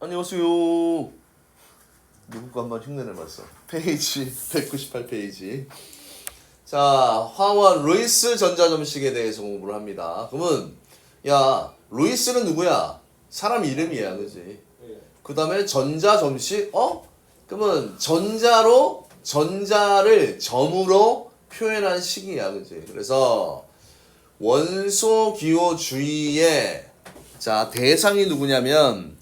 안녕하세요. 누구 거 한번 흉내내봤어. 페이지 198페이지. 자, 황원 루이스 전자점식에 대해서 공부를 합니다. 그러면 야 루이스는 누구야? 사람 이름이야, 그지? 그 다음에 전자점식, 어? 그러면 전자로 전자를 점으로 표현한 식이야, 그지? 그래서 원소 기호 주의의 자 대상이 누구냐면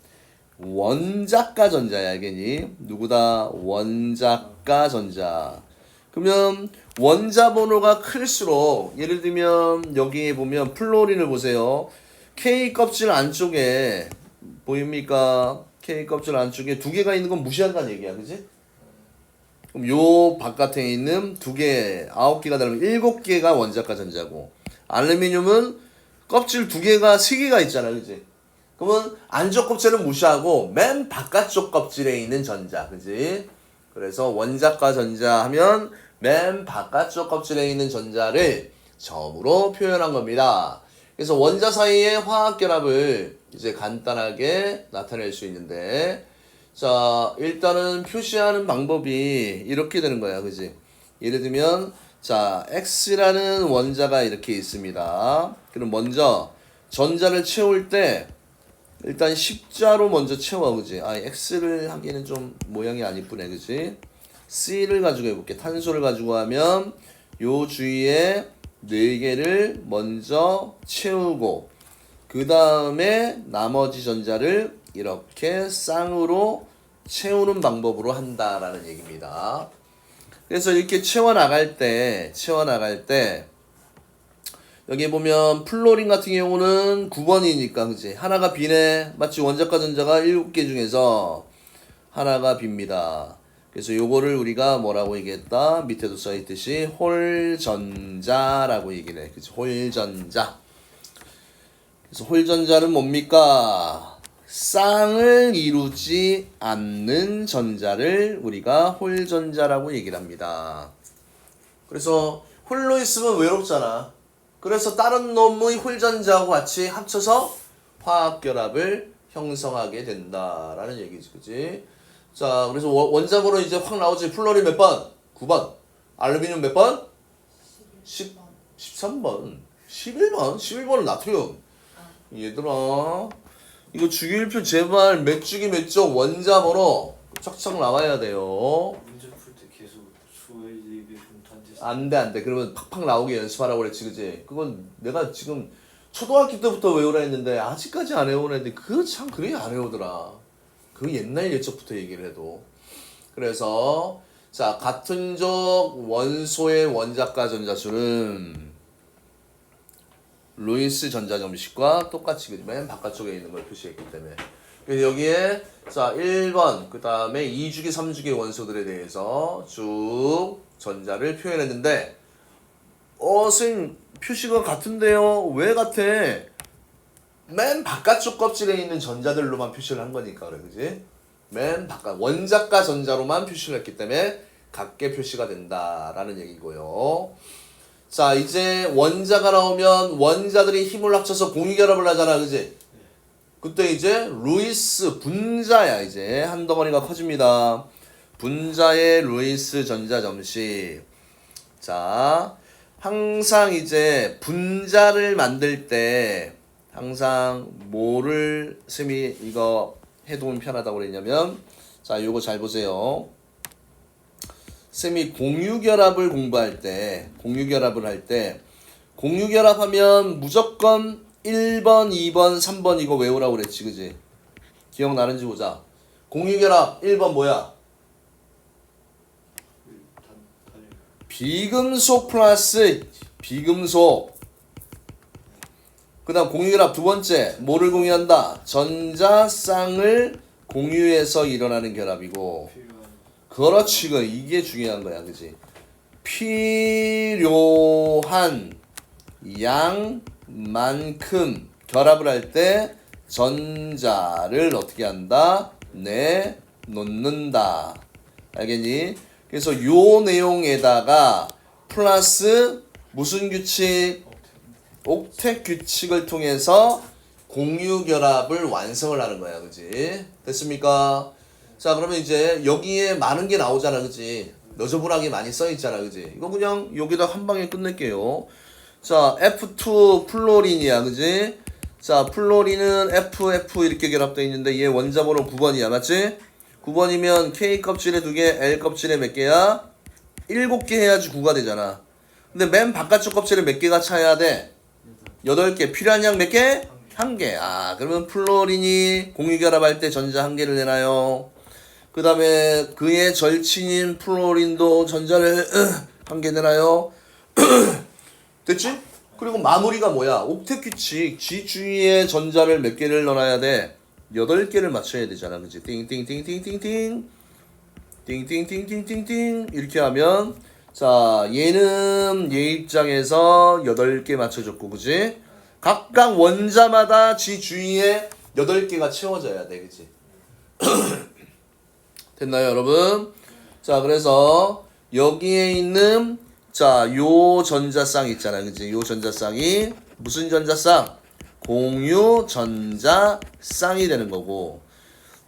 원작가 전자야 알겠니? 누구다? 원작가 전자. 그러면 원자 번호가 클수록 예를 들면 여기 보면 플로린을 보세요. K 껍질 안쪽에 보입니까? K 껍질 안쪽에 두 개가 있는 건 무시한다는 얘기야, 그지? 그럼 요 바깥에 있는 두 개, 아홉 개가 되면 일곱 개가 원작가 전자고, 알루미늄은 껍질 두 개가 세 개가 있잖아, 그지? 그러면 안쪽 껍질은 무시하고 맨 바깥쪽 껍질에 있는 전자, 그지? 그래서 원작과 전자 하면 맨 바깥쪽 껍질에 있는 전자를 점으로 표현한 겁니다. 그래서 원자 사이의 화학 결합을 이제 간단하게 나타낼 수 있는데, 자, 일단은 표시하는 방법이 이렇게 되는 거야, 그지? 예를 들면, 자, X라는 원자가 이렇게 있습니다. 그럼 먼저 전자를 채울 때, 일단 십자로 먼저 채워 그지? 아 X를 하기에는 좀 모양이 안 이쁘네 그지? C를 가지고 해볼게. 탄소를 가지고 하면 요 주위에 네 개를 먼저 채우고 그 다음에 나머지 전자를 이렇게 쌍으로 채우는 방법으로 한다라는 얘기입니다. 그래서 이렇게 채워 나갈 때 채워 나갈 때 여기 보면 플로린 같은 경우는 9번이니까 그지? 하나가 비네. 마치 원자과 전자가 7개 중에서 하나가 빕니다. 그래서 요거를 우리가 뭐라고 얘기했다? 밑에도 써있듯이 홀전자라고 얘기를 해. 그치 홀전자. 그래서 홀전자는 뭡니까? 쌍을 이루지 않는 전자를 우리가 홀전자라고 얘기를 합니다. 그래서 홀로 있으면 외롭잖아. 그래서 다른 놈의 홀전자하고 같이 합쳐서 화학 결합을 형성하게 된다라는 얘기지, 그지? 자, 그래서 원- 원자번호 이제 확 나오지. 플로린 몇 번? 9번. 알루미늄 몇 번? 10, 13번. 11번. 11번은 나트륨. 얘들아, 이거 주기율표 제발 몇 주기 몇쪽 원자번호 착착 나와야 돼요. 문제 풀 때 계속 수의 얘기 좀 던지지. 안 돼 안 돼. 그러면 팍팍 나오게 연습하라고 그랬지 그지? 그건 내가 지금 초등학교 때부터 외우라 했는데 아직까지 안 외우는 애들 그거 참 그래 안 외우더라. 그 옛날 예적부터 얘기를 해도. 그래서 자 같은 족 원소의 원자과 전자수는 루이스 전자점식과 똑같이 그지? 맨 바깥쪽에 있는 걸 표시했기 때문에. 그래서 여기에 자 1번 그 다음에 2주기 3주기 원소들에 대해서 쭉 전자를 표현했는데 어 선생님 표시가 같은데요? 왜 같아? 맨 바깥쪽 껍질에 있는 전자들로만 표시를 한 거니까 그래 그지? 맨 바깥 원자과 전자로만 표시를 했기 때문에 같게 표시가 된다라는 얘기고요. 자 이제 원자가 나오면 원자들이 힘을 합쳐서 공유결합을 하잖아 그지? 그때 이제 루이스 분자야 이제. 한 덩어리가 커집니다 분자의 루이스 전자 점식 자 항상 이제 분자를 만들 때 항상 뭐를 쌤이 이거 해두면 편하다고 그랬냐면 자 요거 잘 보세요 쌤이 공유결합을 공부할 때, 공유결합을 할 때, 공유결합 하면 무조건 1번, 2번, 3번 이거 외우라고 그랬지, 그지? 기억나는지 보자. 공유결합 1번 뭐야? 단 단일. 비금속 플러스 비금속. 그 다음 공유결합 두 번째, 뭐를 공유한다? 전자쌍을 공유해서 일어나는 결합이고, 그렇지, 그 이게 중요한 거야, 그지? 필요한 양만큼 결합을 할 때 전자를 어떻게 한다? 내 놓는다. 알겠니? 그래서 요 내용에다가 플러스 무슨 규칙? 옥택 규칙을 통해서 공유 결합을 완성을 하는 거야, 그지? 됐습니까? 자, 그러면 이제 여기에 많은 게 나오잖아, 그지? 너저분하게 많이 써 있잖아, 그지? 이거 그냥 여기다 한 방에 끝낼게요. 자, F2 플로린이야, 그지? 자, 플로린은 FF 이렇게 결합되어 있는데 얘 원자번호 9번이야, 맞지? 9번이면 K 껍질에 두 개, L 껍질에 몇 개야? 7개 해야지 9가 되잖아. 근데 맨 바깥쪽 껍질에 몇 개가 차야 돼? 8개. 필요한 양 몇 개? 한 개. 아, 그러면 플로린이 공유결합할 때 전자 한 개를 내나요? 그 다음에 그의 절친인 플로린도 전자를 한개 내나요? 됐지? 그리고 마무리가 뭐야? 옥텟 규칙. G 주위에 전자를 몇 개를 넣어놔야 돼? 8개를 맞춰야 되잖아. 그지? 띵띵띵띵띵띵. 띵띵띵띵띵띵. 이렇게 하면 자, 얘는 얘 입장에서 8개 맞춰줬고, 그지? 각각 원자마다 지 주위에 8개가 채워져야 돼, 그지? 됐나요, 여러분? 자, 그래서 여기에 있는 자, 요 전자쌍 있잖아. 그지? 요 전자쌍이 무슨 전자쌍? 공유 전자 쌍이 되는 거고.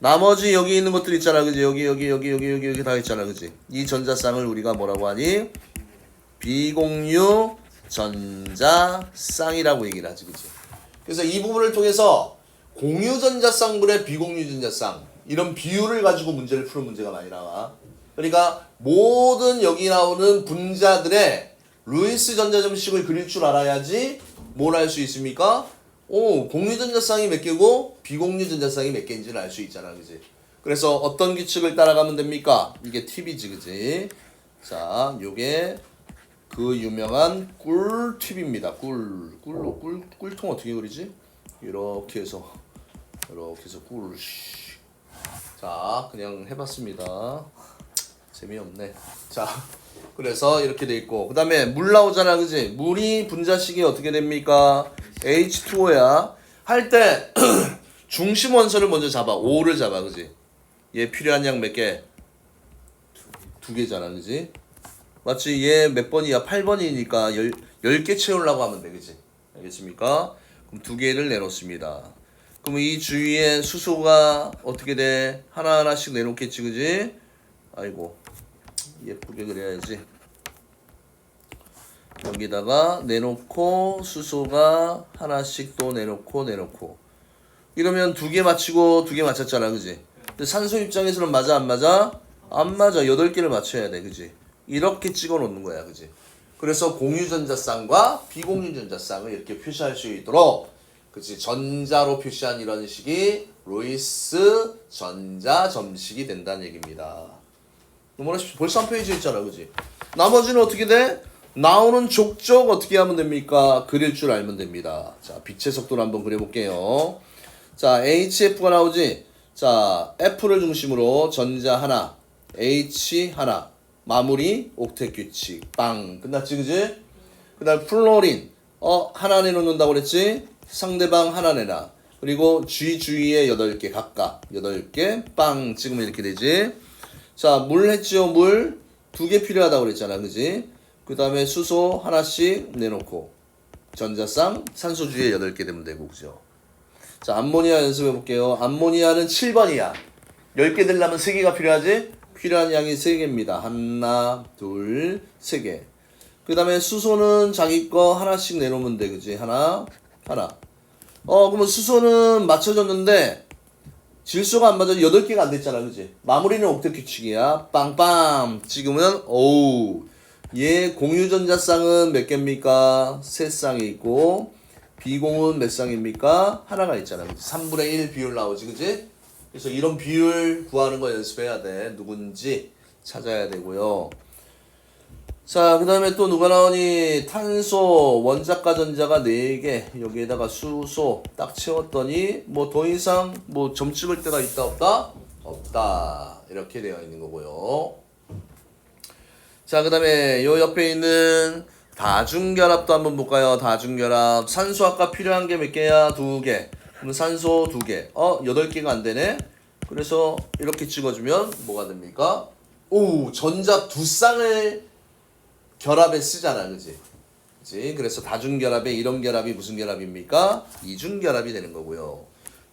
나머지 여기 있는 것들 있잖아. 그지? 여기 여기 여기 여기 여기 여기 다 있잖아. 그지? 이 전자 쌍을 우리가 뭐라고 하니? 비공유 전자 쌍이라고 얘기를 하지. 그지? 그래서 이 부분을 통해서 공유 전자 쌍분의 비공유 전자 쌍 이런 비율을 가지고 문제를 푸는 문제가 많이 나와. 그러니까 모든 여기 나오는 분자들의 루이스 전자점식을 그릴 줄 알아야지 뭘 할 수 있습니까? 오, 공유 전자쌍이 몇 개고 비공유 전자쌍이 몇 개인지를 알 수 있잖아, 그지? 그래서 어떤 규칙을 따라가면 됩니까? 이게 팁이지, 그지? 자, 요게 그 유명한 꿀팁입니다. 꿀, 꿀로 꿀 꿀통 어떻게 그리지? 이렇게 해서 이렇게 해서 꿀. 자, 그냥 해 봤습니다. 재미없네. 자, 그래서 이렇게 돼 있고, 그 다음에 물 나오잖아, 그지? 물이 분자식이 어떻게 됩니까? H2O야. 할 때 중심 원소를 먼저 잡아. 5를 잡아, 그지? 얘 필요한 양 몇 개? 두 개잖아, 그지? 마치 얘 몇 번이야? 8번이니까 10, 10개 채우려고 하면 돼, 그지? 알겠습니까? 그럼 두 개를 내놓습니다. 그럼 이 주위에 수소가 어떻게 돼? 하나하나씩 내놓겠지, 그지? 아이고, 예쁘게 그려야지. 여기다가 내놓고 수소가 하나씩 또 내놓고 내놓고. 이러면 두 개 맞히고 두 개 맞췄잖아 그지? 근데 산소 입장에서는 맞아 안 맞아? 안 맞아. 여덟 개를 맞춰야 돼 그지? 이렇게 찍어 놓는 거야 그지? 그래서 공유전자쌍과 비공유전자쌍을 이렇게 표시할 수 있도록 그지? 전자로 표시한 이런 식이 로이스 전자 점식이 된다는 얘기입니다. 뭐라십시오 벌써 한 페이지 있잖아 그지? 나머지는 어떻게 돼? 나오는 족족 어떻게 하면 됩니까? 그릴 줄 알면 됩니다. 자, 빛의 속도를 한번 그려볼게요. 자, HF가 나오지? 자, F를 중심으로 전자 하나, H 하나, 마무리, 옥텟 규칙, 빵. 끝났지, 그지? 그 다음 플로린, 어, 하나 내놓는다고 그랬지? 상대방 하나 내놔. 그리고 G 주위에 8개 각각, 8개, 빵. 찍으면 이렇게 되지? 자, 물 했지요, 물? 두 개 필요하다고 그랬잖아, 그지? 그 다음에 수소 하나씩 내놓고 전자쌍 산소 주위에 8개 되면 되고 그죠? 자 암모니아 연습해 볼게요. 암모니아는 7번이야. 10개 되려면 3개가 필요하지? 필요한 양이 3개입니다. 하나 둘 3개. 그 다음에 수소는 자기 거 하나씩 내놓으면 돼 그지? 하나 하나. 어 그러면 수소는 맞춰졌는데 질소가 안 맞아 8개가 안 됐잖아 그지? 마무리는 옥텟 규칙이야. 빵빵! 찍으면 오우 얘 공유전자쌍은 몇 개입니까? 세 쌍이 있고 비공은 몇 쌍입니까? 하나가 있잖아. 그치? 3분의 1 비율 나오지, 그지? 그래서 이런 비율 구하는 거 연습해야 돼. 누군지 찾아야 되고요. 자, 그 다음에 또 누가 나오니? 탄소, 원자가 전자가 4개, 여기에다가 수소 딱 채웠더니, 뭐 더 이상 뭐 점 찍을 데가 있다, 없다? 없다. 이렇게 되어 있는 거고요. 자, 그 다음에 요 옆에 있는 다중결합도 한번 볼까요? 다중결합. 산소 아까 필요한 게 몇 개야? 두 개. 그럼 산소 두 개. 어, 여덟 개가 안 되네? 그래서 이렇게 찍어주면 뭐가 됩니까? 오, 전자 두 쌍을 결합에 쓰잖아, 그지? 그치? 그래서 다중결합의 이런 결합이 무슨 결합입니까? 이중결합이 되는 거고요.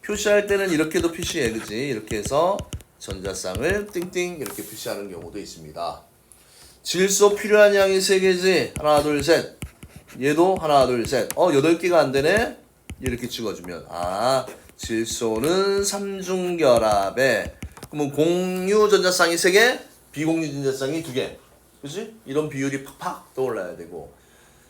표시할 때는 이렇게도 표시해, 그지? 이렇게 해서 전자쌍을 띵띵 이렇게 표시하는 경우도 있습니다. 질소 필요한 양이 세 개지. 하나, 둘, 셋. 얘도 하나, 둘, 셋. 어, 여덟 개가 안 되네? 이렇게 찍어주면. 아, 질소는 삼중결합에. 그러면 공유 전자쌍이 세 개, 비공유 전자쌍이 두 개. 그지? 이런 비율이 팍팍 떠올라야 되고.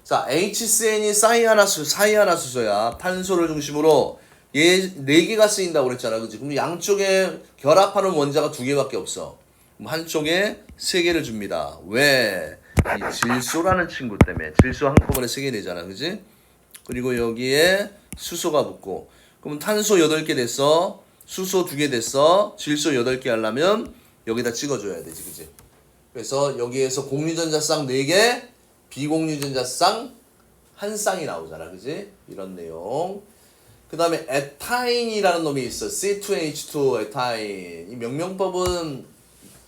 자, HCN이 사이하나수, 사이하나수소야. 탄소를 중심으로 얘네 개가 쓰인다고 그랬잖아. 그지? 그럼 양쪽에 결합하는 원자가 두 개밖에 없어. 그럼 한쪽에 세 개를 줍니다. 왜? 이 질소라는 친구 때문에. 질소 한꺼번에 세 개 되잖아. 그지? 그리고 여기에 수소가 붙고. 그럼 탄소 8개 됐어. 수소 2개 됐어. 질소 8개 하려면 여기다 찍어줘야 되지. 그지? 그래서 여기에서 공유전자 쌍 4개, 비공유전자 쌍 한 쌍이 나오잖아. 그지? 이런 내용. 그 다음에 에타인이라는 놈이 있어. C2H2 에타인. 이 명명법은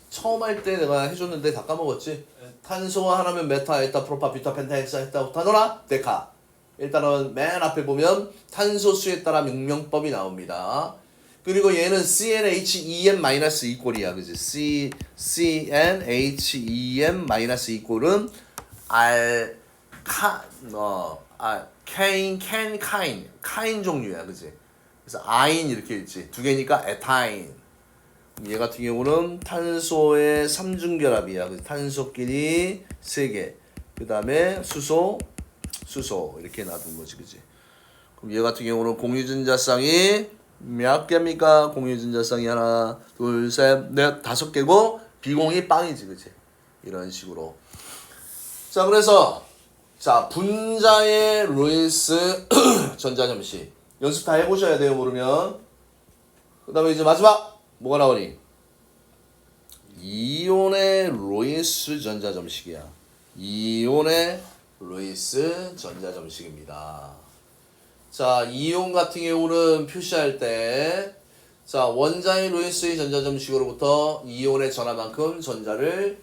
처음 할 때 내가 해줬는데 다 까먹었지? 탄소가 하나면 메타, 에타, 프로파, 비타, 펜타, 헥사, 헤타, 오타노라, 데카. 일단은 맨 앞에 보면 탄소 수에 따라 명명법이 나옵니다. 그리고 얘는 CnHEm 이꼴이야, 그지? C CnHEm 이꼴은 알 카 어, 아 케인, 캔, 카인, 카인 종류야, 그지? 그래서 아인 이렇게 있지. 두 개니까 에타인. 얘 같은 경우는 탄소의 삼중결합이야. 그래서 탄소끼리 세 개. 그 다음에 수소, 수소 이렇게 놔둔 거지, 그지? 그럼 얘 같은 경우는 공유전자쌍이 몇 개입니까? 공유전자쌍이 하나, 둘, 셋, 넷, 다섯 개고 비공이 빵이지, 그지? 이런 식으로. 자, 그래서 자 분자의 로이스 전자점시 연습 다 해보셔야 돼요, 모르면. 그 다음에 이제 마지막 뭐가 나오니? 이온의 로이스 전자 점식이야. 이온의 로이스 전자 점식입니다. 자, 이온 같은 경우는 표시할 때, 자, 원자의 로이스의 전자 점식으로부터 이온의 전하만큼 전자를,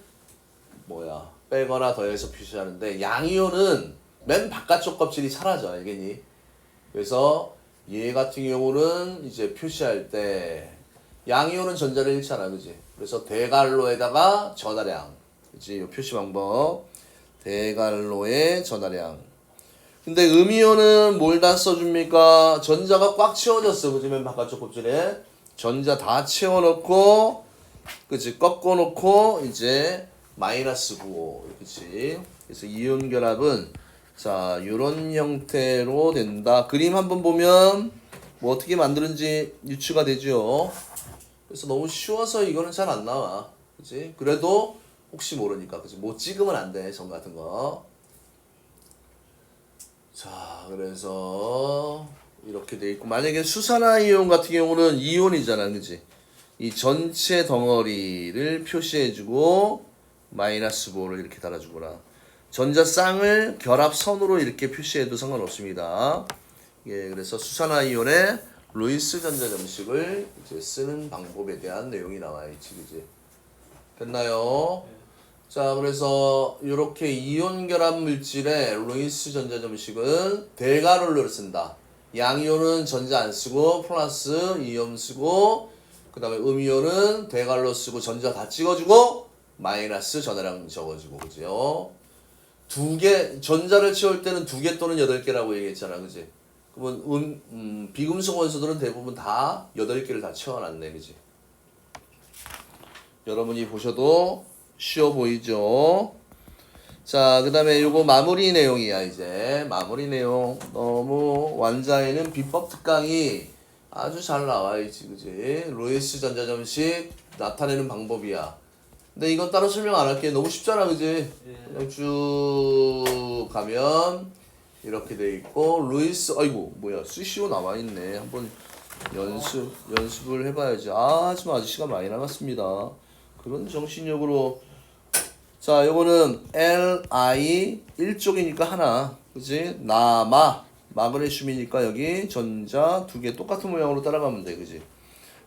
뭐야, 빼거나 더해서 표시하는데, 양이온은 맨 바깥쪽 껍질이 사라져, 알겠니? 그래서 얘 같은 경우는 이제 표시할 때, 양이온은 전자를 잃잖아, 그지? 그래서 대갈로에다가 전하량, 그지? 요 표시 방법. 대갈로의 전하량. 근데 음이온은 뭘 다 써줍니까? 전자가 꽉 채워졌어. 그지? 맨 바깥쪽 껍질에. 전자 다 채워놓고, 그치? 꺾어놓고, 이제, 마이너스 9. 그치? 그래서 이온 결합은, 자, 요런 형태로 된다. 그림 한번 보면, 뭐 어떻게 만드는지 유추가 되죠. 그래서 너무 쉬워서 이거는 잘 안 나와. 그치? 그래도, 혹시 모르니까. 그치? 뭐 찍으면 안 돼. 점 같은 거. 자, 그래서 이렇게 돼 있고 만약에 수산화 이온 같은 경우는 이온이잖아, 그지? 이 전체 덩어리를 표시해 주고 마이너스 5를 이렇게 달아 주거나 전자 쌍을 결합선으로 이렇게 표시해도 상관없습니다. 예, 그래서 수산화 이온의 루이스 전자 점식을 이제 쓰는 방법에 대한 내용이 나와 있지, 그지? 됐나요? 자, 그래서 이렇게 이온 결합 물질의 루이스 전자 점식은 대가롤로를 쓴다. 양이온은 전자 안 쓰고 플러스 이온 쓰고 그 다음에 음이온은 대갈로 쓰고 전자 다 찍어주고 마이너스 전하량 적어주고 그죠? 두개 전자를 채울 때는 두 개 또는 여덟 개라고 얘기했잖아, 그지? 그러면 음, 음, 비금속 원소들은 대부분 다 여덟 개를 다 채워놨네, 그지? 여러분이 보셔도 쉬워 보이죠? 자, 그 다음에 요거 마무리 내용이야, 이제. 마무리 내용. 너무 완자에는 비법 특강이 아주 잘 나와 있지, 그지? 로이스 전자점식 나타내는 방법이야. 근데 이건 따로 설명 안 할게. 너무 쉽잖아, 그지? 그냥 쭉 가면 이렇게 돼 있고, 루이스, 아이고, 뭐야, CCO 나와 있네. 한번 연습, 연습을 해봐야지. 아, 하지만 아직 시간 많이 남았습니다. 그런 정신력으로 자, 요거는 Li 1쪽이니까 하나. 그지? 나마 마그네슘이니까 여기 전자 두 개 똑같은 모양으로 따라가면 돼. 그지?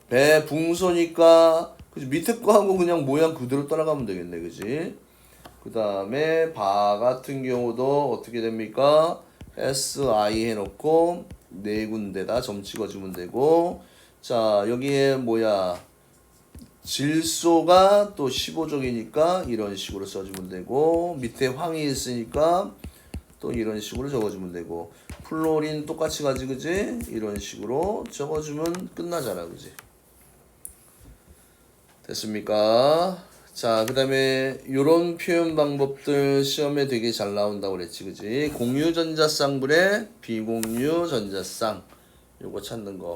배 붕소니까 그지? 밑에 거하고 그냥 모양 그대로 따라가면 되겠네. 그지? 그 다음에 바 같은 경우도 어떻게 됩니까? SI 해놓고 네 군데다 점 찍어주면 되고 자 여기에 뭐야 질소가 또 15족이니까 이런 식으로 써주면 되고 밑에 황이 있으니까 또 이런 식으로 적어주면 되고 플로린 똑같이 가지 그지? 이런 식으로 적어주면 끝나잖아 그지? 됐습니까 자 그 다음에 요런 표현 방법들 시험에 되게 잘 나온다고 그랬지 그지? 공유 전자쌍분의 비공유 전자쌍 요거 찾는 거.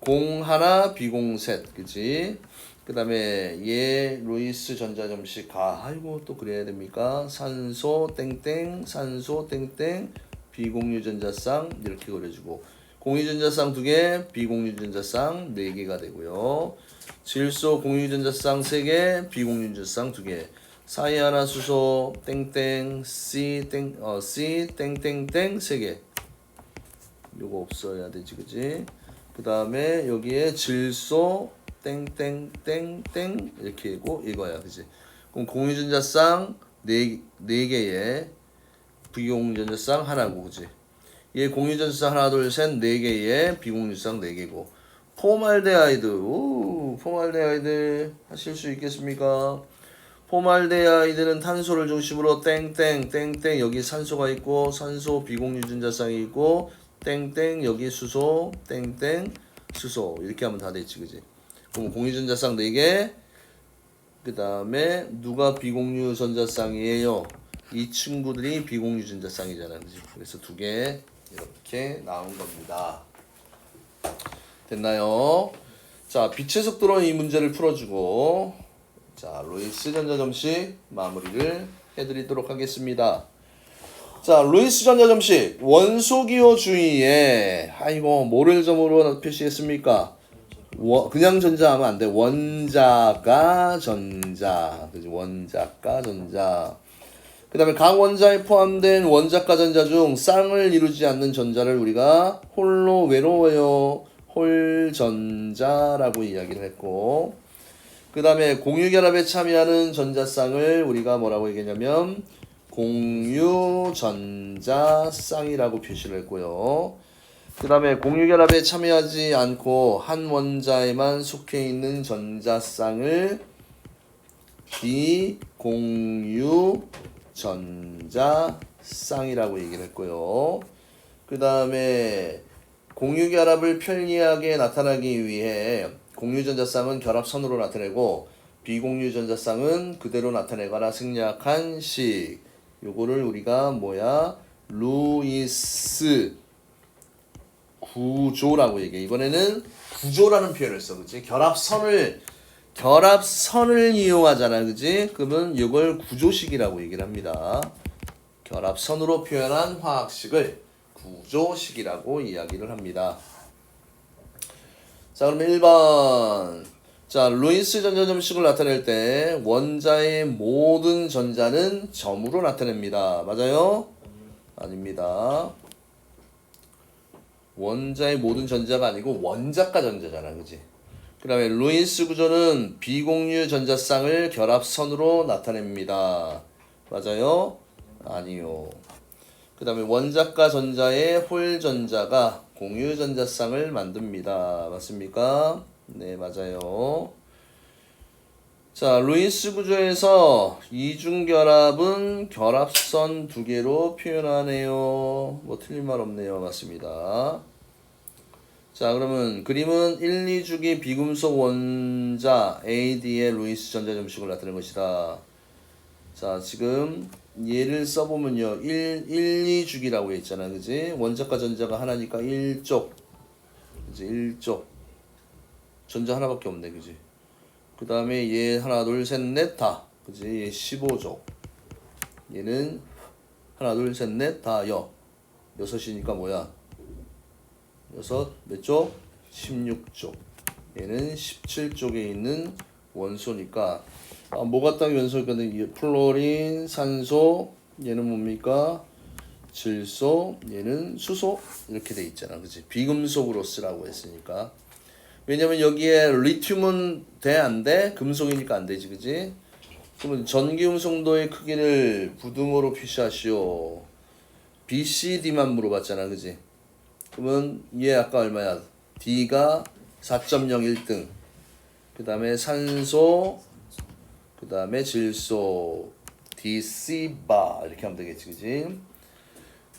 공 하나 비공 셋 그지? 그 다음에 얘 루이스 전자점식 가. 아이고 또 그래야 됩니까? 산소 땡땡 산소 땡땡 비공유 전자쌍 이렇게 그려주고 공유 전자쌍 두개 비공유 전자쌍 네 개가 되고요. 질소 공유 전자쌍 세개 비공유 전자쌍 두 개. 사이 하나 수소 땡땡 C 땡어 C 땡땡땡 세개. 요거 없어야 되지 그지? 그 다음에 여기에 질소 땡땡땡땡 이렇게 있고 이거야 그지. 그럼 공유전자쌍 네, 네 개에 비공유전자 쌍 하나고 그지 얘 공유전자쌍 하나 둘셋네 개에 비공유전자쌍 네 개고. 포말데하이드. 오 포말데하이드 하실 수 있겠습니까? 포말데하이드는 탄소를 중심으로 땡땡 땡땡 여기 산소가 있고 산소 비공유전자쌍이 있고 땡땡 여기 수소 땡땡 수소. 이렇게 하면 다 됐지 그지? 그럼 공유전자쌍 4개 그 다음에 누가 비공유 전자쌍이에요? 이 친구들이 비공유 전자쌍이잖아 그지? 그래서 두개 이렇게 나온 겁니다 됐나요 자 빛의 속도로 이 문제를 풀어주고 자 로이스 전자점식 마무리를 해드리도록 하겠습니다 자, 루이스 전자점식 원소기호 주의에 아이고 뭐를 점으로 표시했습니까? 원, 그냥 전자하면 안 돼. 원자가 전자. 그지? 원자가 전자. 그 다음에 각 원자에 포함된 원자가 전자 중 쌍을 이루지 않는 전자를 우리가 홀로 외로워요. 홀전자라고 이야기를 했고 그 다음에 공유 결합에 참여하는 전자쌍을 우리가 뭐라고 얘기했냐면 공유 전자쌍이라고 표시를 했고요. 그 다음에 공유결합에 참여하지 않고 한 원자에만 속해 있는 전자쌍을 비공유 전자쌍이라고 얘기를 했고요. 그 다음에 공유결합을 편리하게 나타나기 위해 공유전자쌍은 결합선으로 나타내고 비공유전자쌍은 그대로 나타내거나 생략한 식. 요거를 우리가 뭐야? 루이스 구조라고 얘기해. 이번에는 구조라는 표현을 써. 그지? 결합선을 결합선을 이용하잖아. 그지? 그러면 이걸 구조식이라고 얘기를 합니다. 결합선으로 표현한 화학식을 구조식이라고 이야기를 합니다. 자, 그러면 1번. 자, 루이스 전자점식을 나타낼 때 원자의 모든 전자는 점으로 나타냅니다. 맞아요? 아닙니다. 원자의 모든 전자가 아니고 원자가 전자잖아. 그지? 그 다음에 루이스 구조는 비공유 전자쌍을 결합선으로 나타냅니다. 맞아요? 아니요. 그 다음에 원자가 전자의 홀 전자가 공유 전자쌍을 만듭니다. 맞습니까? 네, 맞아요. 자, 루이스 구조에서 이중결합은 결합선 두 개로 표현하네요. 뭐 틀린 말 없네요. 맞습니다. 자, 그러면 그림은 1, 2주기 비금속 원자 AD의 루이스 전자 점식을 나타낸 것이다. 자, 지금 얘를 써보면요. 1, 1, 2주기라고 했잖아. 그지? 원자과 전자가 하나니까 1쪽. 그지? 1쪽. 전자 하나밖에 없네. 그지? 그 다음에 얘 하나, 둘, 셋, 넷, 다. 그지? 얘 15쪽. 얘는 하나, 둘, 셋, 넷, 다, 여. 여섯이니까 뭐야? 여섯, 몇 쪽? 16쪽. 얘는 17쪽에 있는 원소니까 아, 뭐 같다 원소니까 플로린, 산소, 얘는 뭡니까? 질소, 얘는 수소 이렇게 돼 있잖아, 그지? 비금속으로 쓰라고 했으니까. 왜냐면 여기에 리튬은 돼 안 돼? 금속이니까 안 되지, 그지? 그러면 전기음성도의 크기를 부등호로 표시하시오. BCD만 물어봤잖아, 그지? 그러면 얘 아까 얼마야? D가 4.01등. 그 다음에 산소, 그 다음에 질소, Dc바 이렇게 하면 되겠지, 그지?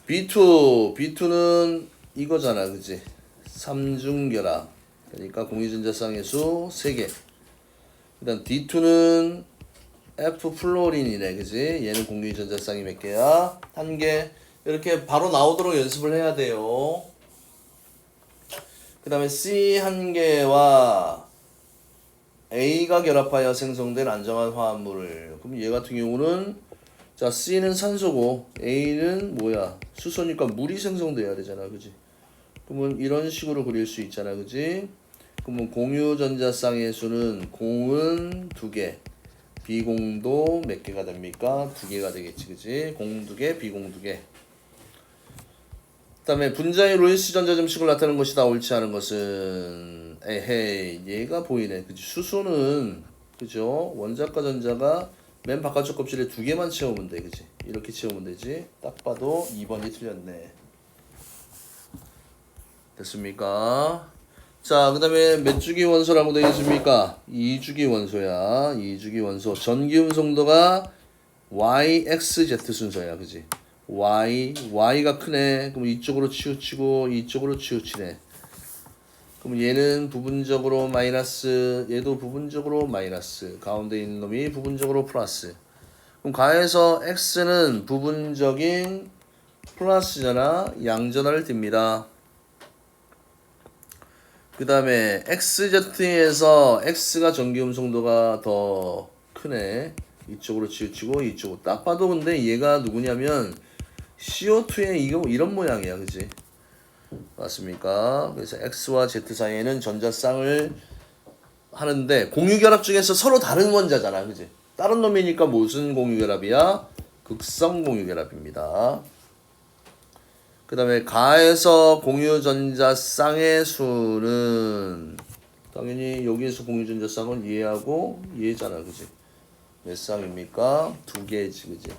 B2, B2는 이거잖아, 그지? 삼중결합. 그러니까 공유전자쌍의 수 3개. 그다음 D2는 F 플로린이네, 그지? 얘는 공유전자쌍이 몇 개야? 한 개. 이렇게 바로 나오도록 연습을 해야 돼요. 그 다음에 C 한 개와 A가 결합하여 생성된 안정한 화합물을. 그럼 얘 같은 경우는 자 C는 산소고 A는 뭐야? 수소니까 물이 생성돼야 되잖아, 그지? 그러면 이런 식으로 그릴 수 있잖아, 그지? 그러면 공유 전자쌍의 수는 공은 두 개, 비공도 몇 개가 됩니까? 두 개가 되겠지, 그지? 공 두 개, 비공 두 개. 그다음에 분자의 로이스 전자 점식을 나타내는 것이다 옳지 않은 것은 에헤이 얘가 보이네. 그지 수소는 그죠? 원자과 전자가 맨 바깥쪽 껍질에 두 개만 채우면 돼 그지 이렇게 채우면 되지. 딱 봐도 2번이 틀렸네. 됐습니까? 자 그 다음에 몇 주기 원소라고 되어 있습니까? 2주기 원소야. 2주기 원소. 전기음 송도가 YXZ 순서야 그지 Y Y가 크네. 그럼 이쪽으로 치우치고 이쪽으로 치우치네. 그럼 얘는 부분적으로 마이너스 얘도 부분적으로 마이너스. 가운데 있는 놈이 부분적으로 플러스. 그럼 가해서 X는 부분적인 플러스잖아. 양전화를 띱니다. 그 다음에 XZ에서 X가 전기음성도가 더 크네. 이쪽으로 치우치고 이쪽으로. 딱 봐도 근데 얘가 누구냐면 CO2의 이거 이런 모양이야 그지? 맞습니까? 그래서 X와 Z 사이에는 전자쌍을 하는데 공유결합 중에서 서로 다른 원자잖아 그지? 다른 놈이니까 무슨 공유결합이야? 극성 공유결합입니다. 그 다음에 가에서 공유전자 쌍의 수는 당연히 여기에서 공유전자 쌍은 얘하고 얘잖아 그지? 몇 쌍입니까? 두 개지 그지?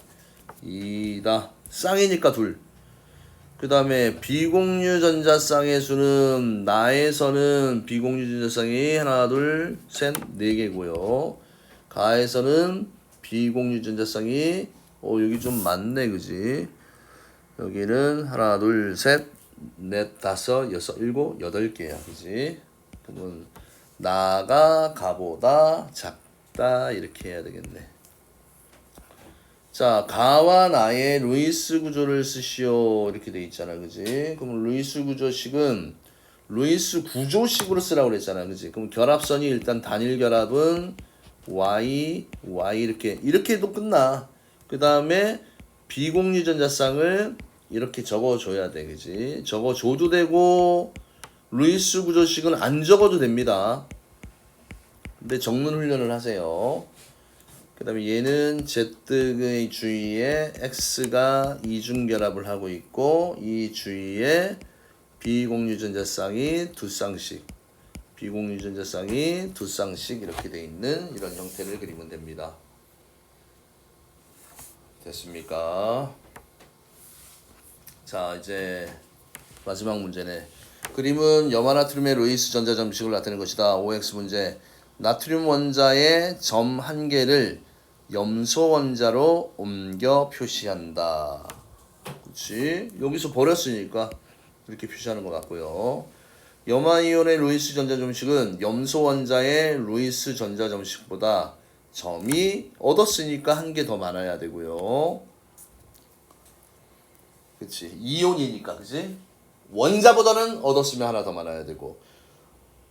이다 쌍이니까 둘. 그 다음에 비공유 전자 쌍의 수는 나에서는 비공유 전자 쌍이 하나 둘 셋 네 개고요. 가에서는 비공유 전자 쌍이 어 여기 좀 많네 그지? 여기는 하나 둘 셋 넷 다섯 여섯 일곱 여덟 개야 그지? 그러면 나가 가보다 작다 이렇게 해야 되겠네. 자, 가와 나의 루이스 구조를 쓰시오. 이렇게 돼 있잖아. 그지? 그럼 루이스 구조식은 루이스 구조식으로 쓰라고 그랬잖아. 그지? 그럼 결합선이 일단 단일 결합은 Y, Y 이렇게, 이렇게 해도 끝나. 그 다음에 비공유 전자쌍을 이렇게 적어줘야 돼. 그지? 적어줘도 되고, 루이스 구조식은 안 적어도 됩니다. 근데 적는 훈련을 하세요. 그 다음에 얘는 Z의 주위에 X가 이중결합을 하고 있고 이 주위에 비공유전자 쌍이 두 쌍씩 비공유전자 쌍이 두 쌍씩 이렇게 돼 있는 이런 형태를 그리면 됩니다. 됐습니까? 자 이제 마지막 문제네. 그림은 염화나트륨의 루이스 전자 점식을 나타내는 것이다. OX 문제. 나트륨 원자의 점 한 개를 염소 원자로 옮겨 표시한다. 그렇지? 여기서 버렸으니까 이렇게 표시하는 것 같고요. 염화이온의 루이스 전자 점식은 염소 원자의 루이스 전자 점식보다 점이 얻었으니까 한 개 더 많아야 되고요. 그치? 이온이니까, 그치? 원자보다는 얻었으면 하나 더 많아야 되고.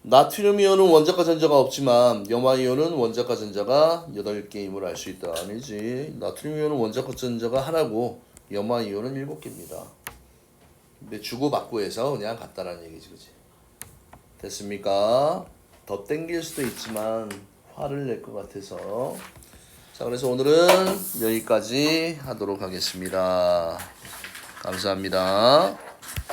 나트륨 이온은 원자과 전자가 없지만 염화 이온은 원자과 전자가 8개임을 알 수 있다. 아니지. 나트륨 이온은 원자과 전자가 하나고 염화 이온은 7개입니다. 근데 주고받고 해서 그냥 같다라는 얘기지. 그지? 됐습니까? 더 땡길 수도 있지만 화를 낼 것 같아서 자 그래서 오늘은 여기까지 하도록 하겠습니다. 감사합니다.